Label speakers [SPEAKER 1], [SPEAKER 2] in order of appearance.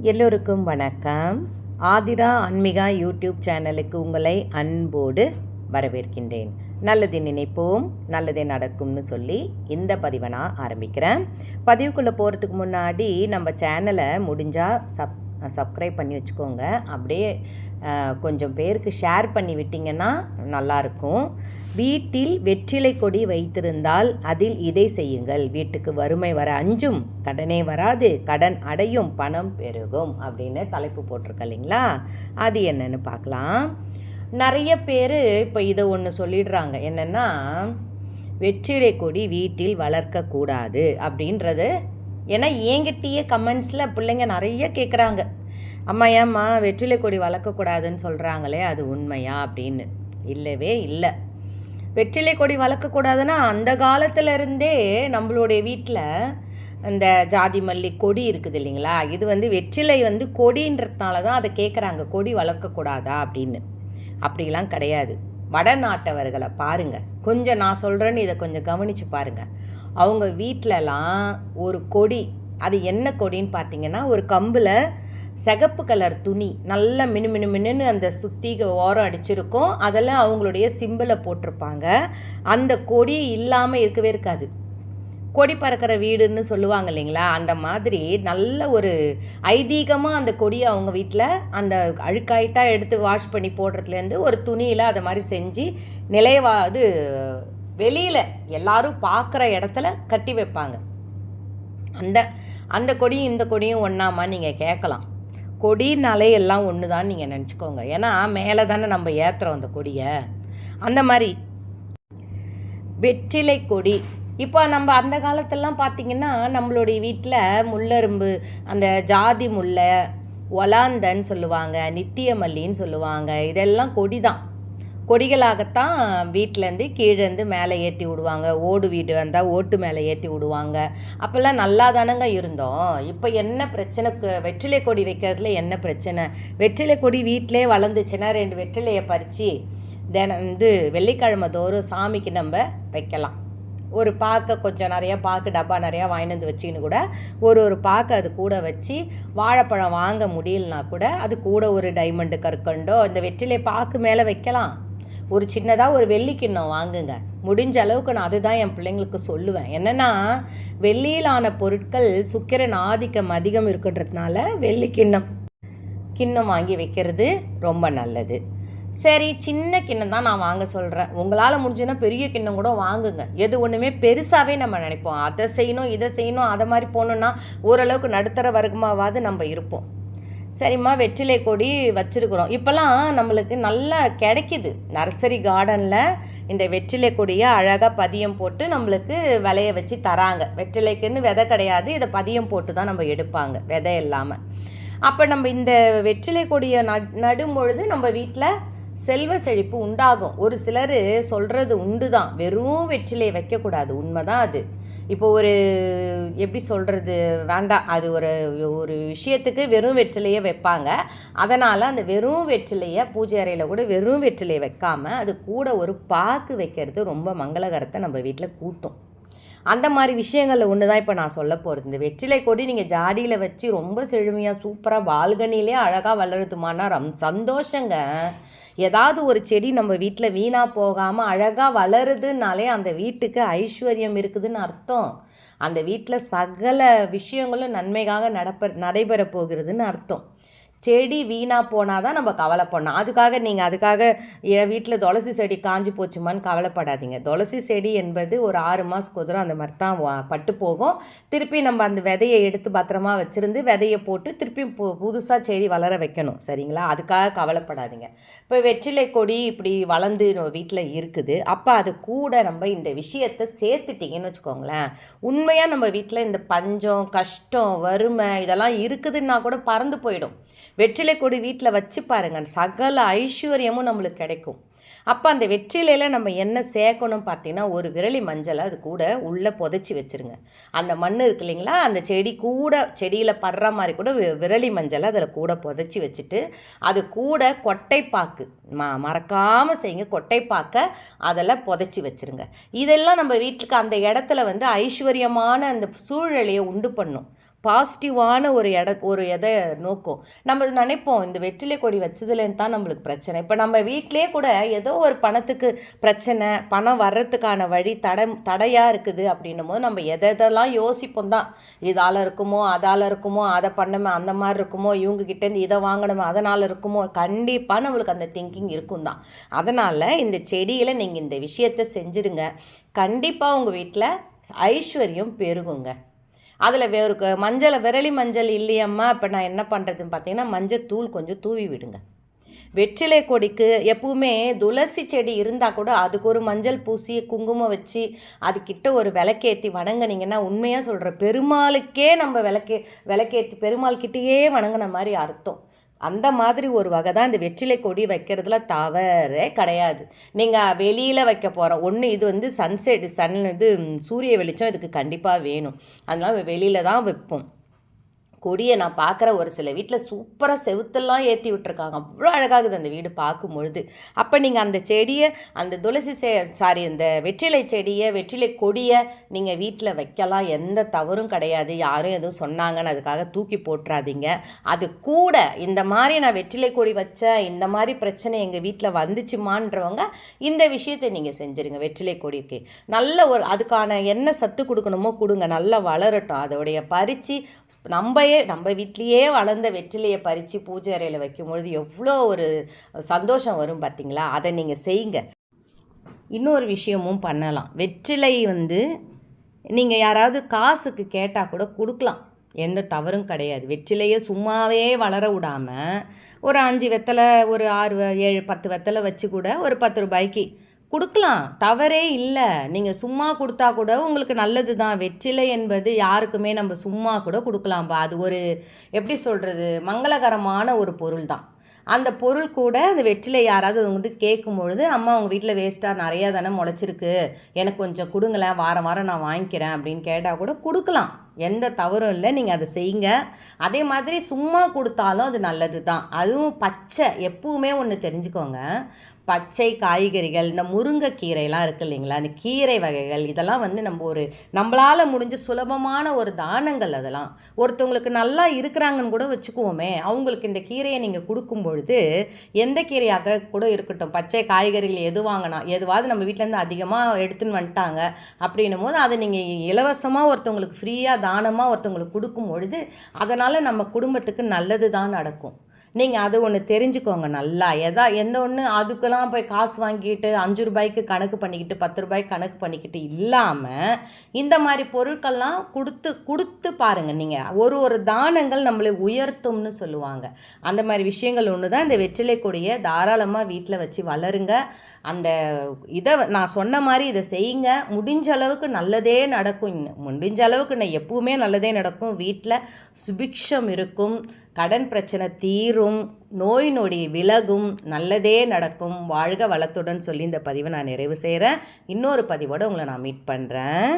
[SPEAKER 1] எல்லோருக்கும் வணக்கம். ஆதிரா ஆன்மிகா யூடியூப் சேனலுக்கு உங்களை அன்போடு வரவேற்கின்றேன். நல்லது நினைப்போம் நல்லதே நடக்கும்னு சொல்லி இந்த பதிவை நான் ஆரம்பிக்கிறேன். பதிவுக்குள்ளே போகிறதுக்கு முன்னாடி நம்ம சேனலை முடிஞ்சால் சப் சப்ஸ்கிரைப் பண்ணி வச்சுக்கோங்க. அப்படியே கொஞ்சம் பேருக்கு ஷேர் பண்ணி விட்டிங்கன்னா நல்லாயிருக்கும். வீட்டில் வெற்றிலை கொடி வைத்திருந்தால் அதில் இதை செய்யுங்கள். வீட்டுக்கு வறுமை வர அஞ்சும் கடனே வராது கடன் அடையும் பணம் பெருகும் அப்படின்னு தலைப்பு போட்டிருக்க இல்லைங்களா? அது என்னென்னு பார்க்கலாம். நிறைய பேர் இப்போ இதை ஒன்று சொல்லிடுறாங்க. என்னென்னா வெற்றிலை கொடி வீட்டில் வளர்க்கக்கூடாது அப்படின்றது ஏன்னா என்கிட்டயே கமெண்ட்ஸில் பிள்ளைங்க நிறைய கேட்குறாங்க அம்மா ஏம்மா வெற்றிலை கொடி வளர்க்கக்கூடாதுன்னு சொல்கிறாங்களே அது உண்மையா அப்படின்னு. இல்லவே இல்லை. வெற்றிலை கொடி வளர்க்கக்கூடாதுன்னா அந்த காலத்திலருந்தே நம்மளுடைய வீட்டில் அந்த ஜாதி மல்லி கொடி இருக்குது இல்லைங்களா? இது வந்து வெற்றிலை வந்து கொடின்றதுனால தான் அதை கேட்குறாங்க கொடி வளர்க்கக்கூடாதா அப்படின்னு. அப்படிலாம் கிடையாது. வடநாட்டவர்களை பாருங்கள் கொஞ்சம் நான் சொல்கிறேன்னு இதை கொஞ்சம் கவனித்து பாருங்கள் அவங்க வீட்டிலலாம் ஒரு கொடி அது என்ன கொடின்னு பார்த்தீங்கன்னா ஒரு கம்பில் சிகப்பு கலர் துணி நல்லா மினு மினு மினுன்னு அந்த சுத்தி ஓரம் அடிச்சிருக்கும். அதில் அவங்களுடைய சிம்பிளை போட்டிருப்பாங்க. அந்த கொடி இல்லாமல் இருக்கவே இருக்காது. கொடி பறக்கிற வீடுன்னு சொல்லுவாங்க இல்லைங்களா? அந்த மாதிரி நல்ல ஒரு ஐதீகமாக அந்த கொடியை அவங்க வீட்டில் அந்த அழுக்காயிட்டா எடுத்து வாஷ் பண்ணி போடுறதுலேருந்து ஒரு துணியில் அதை மாதிரி செஞ்சு நிலைவா இது வெளியில் எல்லாரும் பார்க்குற இடத்துல கட்டி வைப்பாங்க. அந்த அந்த கொடியும் இந்த கொடியும் ஒன்றாமா நீங்கள் கேட்கலாம். கொடினாலே எல்லாம் ஒன்று தான் நீங்கள் நினச்சிக்கோங்க. ஏன்னா மேலே தானே நம்ம ஏற்றுறோம் அந்த கொடியை. அந்த மாதிரி. வெற்றிலை கொடி. இப்போ நம்ம அந்த காலத்திலலாம் பார்த்திங்கன்னா நம்மளுடைய வீட்டில் முள்ளரும்பு அந்த ஜாதி முல்லை ஒலாந்தன்னு சொல்லுவாங்க நித்திய மல்லின்னு சொல்லுவாங்க. இதெல்லாம் கொடி தான் கொடிகளாகத்தான் வீட்டிலேருந்து கீழேருந்து மேலே ஏற்றி விடுவாங்க. ஓடு வீடு வந்தால் ஓட்டு மேலே ஏற்றி விடுவாங்க. அப்போல்லாம் நல்லா தானங்க இருந்தோம். இப்போ என்ன பிரச்சனைக்கு வெற்றிலை கொடி வைக்கிறதுல என்ன பிரச்சனை? வெற்றிலை கொடி வீட்டிலே வளர்ந்துச்சுன்னா ரெண்டு வெற்றிலையை பறித்து தினம் வந்து வெள்ளிக்கிழமை தோறும் சாமிக்கு நம்ம வைக்கலாம். ஒரு பாக்கை கொஞ்சம் நிறையா பாக்கு டப்பா நிறையா வாங்கிட்டு வந்து வச்சுக்கின்னு கூட ஒரு ஒரு பாக்கு அது கூட வச்சு வாழைப்பழம் வாங்க முடியலனா கூட அது கூட ஒரு டைமண்டு கற்கண்டோ இந்த வெற்றிலை பாக்கு மேலே வைக்கலாம். ஒரு சின்னதாக ஒரு வெள்ளி கிண்ணம் வாங்குங்க. முடிஞ்ச அளவுக்கு நான் அதுதான் என் பிள்ளைங்களுக்கு சொல்லுவேன். என்னென்னா வெள்ளியிலான பொருட்கள் சுக்கிரன் ஆதிக்கம் அதிகம் இருக்குன்றதுனால வெள்ளி கிண்ணம் கிண்ணம் வாங்கி வைக்கிறது ரொம்ப நல்லது. சரி சின்ன கிண்ணம் தான் நான் வாங்க சொல்கிறேன் உங்களால் முடிஞ்சுன்னா பெரிய கிண்ணம் கூட வாங்குங்க. எது ஒன்றுமே பெருசாகவே நம்ம நினைப்போம். அதை செய்யணும் இதை செய்யணும் அதை மாதிரி போகணுன்னா ஓரளவுக்கு நடுத்தர வர்க்கமாவது நம்ம இருப்போம். சரிம்மா வெற்றிலை கொடி வச்சுருக்குறோம். இப்போல்லாம் நம்மளுக்கு நல்லா கிடைக்கிது. நர்சரி கார்டனில் இந்த வெற்றிலை கொடியை அழகாக பதியம் போட்டு நம்மளுக்கு விளைய வச்சு தராங்க. வெற்றிலைக்குன்னு விதை கிடையாது இதை பதியம் போட்டு தான் நம்ம எடுப்பாங்க விதை இல்லாமல் அப்போ நம்ம இந்த வெற்றிலை கொடியை நட் நடும்பொழுது நம்ம வீட்டில் செல்வ செழிப்பு உண்டாகும். ஒரு சிலர் சொல்கிறது உண்டு தான் வெறும் வெற்றிலை வைக்கக்கூடாது. உண்மைதான் அது. இப்போ ஒரு எப்படி சொல்கிறது வேண்டாம். அது ஒரு ஒரு விஷயத்துக்கு வெறும் வெற்றிலையை வைப்பாங்க. அதனால் அந்த வெறும் வெற்றிலையை பூஜை அறையில் கூட வெறும் வெற்றிலையை வைக்காம அது கூட ஒரு பாக்கு வைக்கிறது ரொம்ப மங்களகரத்தை நம்ம வீட்டில் கூட்டும். அந்த மாதிரி விஷயங்களில் ஒன்று தான் இப்போ நான் சொல்ல போகிறது இந்த வெற்றிலை கொடி நீங்கள் ஜாடியில் வச்சு ரொம்ப செழுமையாக சூப்பராக பால்கனிலே அழகாக வளருதுமானா ரம் சந்தோஷங்க. ஏதாவது ஒரு செடி நம்ம வீட்டில் வீணாக போகாமல் அழகாக வளருதுனாலே அந்த வீட்டுக்கு ஐஸ்வர்யம் இருக்குதுன்னு அர்த்தம். அந்த வீட்டில் சகல விஷயங்களும் நன்மைக்காக நடப்ப நடைபெற போகிறதுன்னு அர்த்தம். செடி வீணாக போனால் தான் நம்ம கவலைப்படணும். அதுக்காக நீங்கள் அதுக்காக என் வீட்டில் துளசி செடி காஞ்சி போச்சுமான்னு கவலைப்படாதீங்க. துளசி செடி என்பது ஒரு ஆறு மாதத்துக்கு ஒரு அந்த மாதிரி தான் வா- பட்டு போகும். திருப்பி நம்ம அந்த விதையை எடுத்து பத்திரமா வச்சுருந்து விதையை போட்டு திருப்பி புதுசாக செடி வளர வைக்கணும். சரிங்களா? அதுக்காக கவலைப்படாதீங்க. இப்போ வெற்றிலை கொடி இப்படி வளர்ந்து நம்ம வீட்டில் இருக்குது. அப்போ அது கூட நம்ம இந்த விஷயத்தை சேர்த்துட்டிங்கன்னு வச்சுக்கோங்களேன். உண்மையாக நம்ம வீட்டில் இந்த பஞ்சம் கஷ்டம் வறுமை இதெல்லாம் இருக்குதுன்னா கூட பறந்து போயிடும். வெற்றிலை கொடி வீட்டில் வச்சு பாருங்க. சகல ஐஸ்வர்யமும் நம்மளுக்கு கிடைக்கும். அப்போ அந்த வெற்றிலையில் நம்ம என்ன சேர்க்கணும் பார்த்தீங்கன்னா ஒரு விரலி மஞ்சளை அது கூட உள்ளே புதைச்சி வச்சுருங்க. அந்த மண் இருக்கு இல்லைங்களா? அந்த செடி கூட செடியில் படுற மாதிரி கூட வி- விரலி மஞ்சளை அதில் கூட புதைச்சி வச்சுட்டு அது கூட கொட்டைப்பாக்கு ம மறக்காமல் செய்யுங்க. கொட்டைப்பாக்கை அதில் புதைச்சி வச்சிருங்க. இதெல்லாம் நம்ம வீட்டுக்கு அந்த இடத்துல வந்து ஐஸ்வர்யமான அந்த சூழ்நிலையை உண்டு பண்ணும். பாசிட்டிவான ஒரு இட ஒரு எதை நோக்கும். நம்ம நினைப்போம் இந்த வெற்றிலை கொடி வச்சதுலேருந்து தான் நம்மளுக்கு பிரச்சனை. இப்போ நம்ம வீட்டிலே கூட ஏதோ ஒரு பணத்துக்கு பிரச்சனை பணம் வர்றதுக்கான வழி தடை தடையாக இருக்குது அப்படின்னும் போது நம்ம எதை எதெல்லாம் யோசிப்போம் தான். இதால் இருக்குமோ அதால் இருக்குமோ அதை பண்ணமே அந்த மாதிரி இருக்குமோ இவங்கக்கிட்டேருந்து இதை வாங்கணுமோ அதனால் இருக்குமோ கண்டிப்பாக நம்மளுக்கு அந்த திங்கிங் இருக்கும் தான். அதனால் இந்த செடியில் நீங்கள் இந்த விஷயத்தை செஞ்சுருங்க. கண்டிப்பாக உங்கள் வீட்டில் ஐஸ்வர்யம் பெருகுங்க. அதில் வேறு மஞ்சளை விரலி மஞ்சள் இல்லையம்மா இப்போ நான் என்ன பண்ணுறதுன்னு பார்த்தீங்கன்னா மஞ்சள் தூள் கொஞ்சம் தூவி விடுங்க. வெற்றிலை கொடிக்கு எப்பவுமே துளசி செடி இருந்தால் கூட அதுக்கு ஒரு மஞ்சள் பூசி குங்குமம் வச்சு அதுக்கிட்ட ஒரு விளக்கேற்றி வணங்குனீங்கன்னா உண்மையாக சொல்கிற பெருமாளுக்கே நம்ம விளக்கே விளக்கேற்றி பெருமாள் கிட்டேயே வணங்கின மாதிரி அர்த்தம். அந்த மாதிரி ஒரு வகை தான் இந்த வெற்றிலை கொடி வைக்கிறதுல தவறே கிடையாது. நீங்கள் வெளியில் வைக்க போகிறோம் ஒன்று இது வந்து சன்செட் சன் இது சூரிய வெளிச்சம் இதுக்கு கண்டிப்பாக வேணும். அதனால வெளியில் தான் வைப்போம். கொடியை நான் பார்க்குற ஒரு சில வீட்டில் சூப்பராக செவுத்தெல்லாம் ஏற்றி விட்டுருக்காங்க. அவ்வளோ அழகாகுது அந்த வீடு பார்க்கும் பொழுது அப்போ நீங்கள் அந்த செடியை அந்த துளசி செ சாரி அந்த வெற்றிலை செடியை வெற்றிலை கொடியை நீங்கள் வீட்டில் வைக்கலாம். எந்த தவறும் கிடையாது. யாரும் எதுவும் சொன்னாங்கன்னு அதுக்காக தூக்கி போட்டுறாதீங்க. அது கூட இந்த மாதிரி நான் வெற்றிலை கொடி வச்சேன் இந்த மாதிரி பிரச்சனை எங்கள் வீட்டில் வந்துச்சுமான்றவங்க இந்த விஷயத்தை நீங்கள் செஞ்சுருங்க வெற்றிலை கொடிக்கு. நல்ல ஒரு அதுக்கான என்ன சத்து கொடுக்கணுமோ கொடுங்க. நல்லா வளரட்டும். அதோடைய பறித்து நம்ம நம்மயே நம்ம வீட்லேயே வளர்ந்த வெற்றிலையை பறித்து பூஜை அறையில் வைக்கும்பொழுது எவ்வளோ ஒரு சந்தோஷம் வரும் பார்த்தீங்களா? அதை நீங்கள் செய்யுங்க. இன்னொரு விஷயமும் பண்ணலாம். வெற்றிலை வந்து நீங்கள் யாராவது காசுக்கு கேட்டால் கூட கொடுக்கலாம். எந்த தவறும் கிடையாது. வெற்றிலையை சும்மாவே வளர விடாமல் ஒரு அஞ்சு வெத்தலை ஒரு ஆறு ஏழு பத்து வெத்தலை வச்சு கூட ஒரு பத்து ரூபாய்க்கு கொடுக்கலாம். தவறே இல்லை. நீங்கள் சும்மா கொடுத்தா கூட உங்களுக்கு நல்லது தான் வெற்றிலை என்பது யாருக்குமே நம்ம சும்மா கூட கொடுக்கலாம்ப்பா அது ஒரு எப்படி சொல்கிறது மங்களகரமான ஒரு பொருள் தான் அந்த பொருள் கூட அந்த வெற்றிலை யாராவது வந்து கேட்கும் பொழுது அம்மா உங்கள் வீட்டில் வேஸ்ட்டாக நிறையா தானே முளைச்சிருக்கு. எனக்கு கொஞ்சம் கொடுங்களேன். வாரம் வாரம் நான் வாங்கிக்கிறேன். அப்படின்னு கேட்டால் கூட கொடுக்கலாம். எந்த தவறும் இல்லை நீங்கள் அதை செய்யுங்க. அதே மாதிரி சும்மா கொடுத்தாலும் அது நல்லது தான் அதுவும் பச்சை எப்பவுமே ஒன்று தெரிஞ்சுக்கோங்க. பச்சை காய்கறிகள் இந்த முருங்கைக்கீரைலாம் இருக்கு இல்லைங்களா? அந்த கீரை வகைகள் இதெல்லாம் வந்து நம்ம ஒரு நம்மளால் முடிஞ்ச சுலபமான ஒரு தானங்கள் அதெல்லாம். ஒருத்தவங்களுக்கு நல்லா இருக்கிறாங்கன்னு கூட வச்சுக்குவோமே. அவங்களுக்கு இந்த கீரையை நீங்கள் கொடுக்கும் பொழுது எந்த கீரையாக கூட இருக்கட்டும் பச்சை காய்கறிகள் எது வாங்கினா எதுவாவது நம்ம வீட்டிலேருந்து அதிகமாக எடுத்துன்னு வந்துட்டாங்க அப்படின்னும் போது அதை நீங்கள் இலவசமாக ஒருத்தவங்களுக்கு ஃப்ரீயாக தானமாக ஒருத்தவங்களுக்கு கொடுக்கும் பொழுது அதனால் நம்ம குடும்பத்துக்கு நல்லது தான் நடக்கும். நீங்கள் அது ஒன்று தெரிஞ்சுக்கோங்க நல்லா. எதா எந்த ஒன்று அதுக்கெல்லாம் போய் காசு வாங்கிட்டு அஞ்சு ரூபாய்க்கு கணக்கு பண்ணிக்கிட்டு பத்து ரூபாய்க்கு கணக்கு பண்ணிக்கிட்டு இல்லாமல் இந்த மாதிரி பொருட்கள்லாம் கொடுத்து கொடுத்து பாருங்கள் நீங்கள் ஒரு ஒரு தானங்கள் நம்மளை உயர்த்தும்னு சொல்லுவாங்க. அந்த மாதிரி விஷயங்கள் ஒன்று தான் இந்த வெற்றிலை கொடியை தாராளமாக வீட்டில் வச்சு வளருங்க. அந்த இதை நான் சொன்ன மாதிரி இதை செய்யுங்க. முடிஞ்ச அளவுக்கு நல்லதே நடக்கும். இன்னும் முடிஞ்ச அளவுக்கு நான் எப்பவுமே நல்லதே நடக்கும். வீட்டில் சுபிக்ஷம் இருக்கும். கடன் பிரச்சனை தீரும் நோய் நொடி விலகும் நல்லதே நடக்கும். வாழ்க வளத்துடன் சொல்லி இந்த பதிவை நான் நிறைவு செய்கிறேன் இன்னொரு பதிவோடு உங்களை நான் மீட் பண்ணுறேன்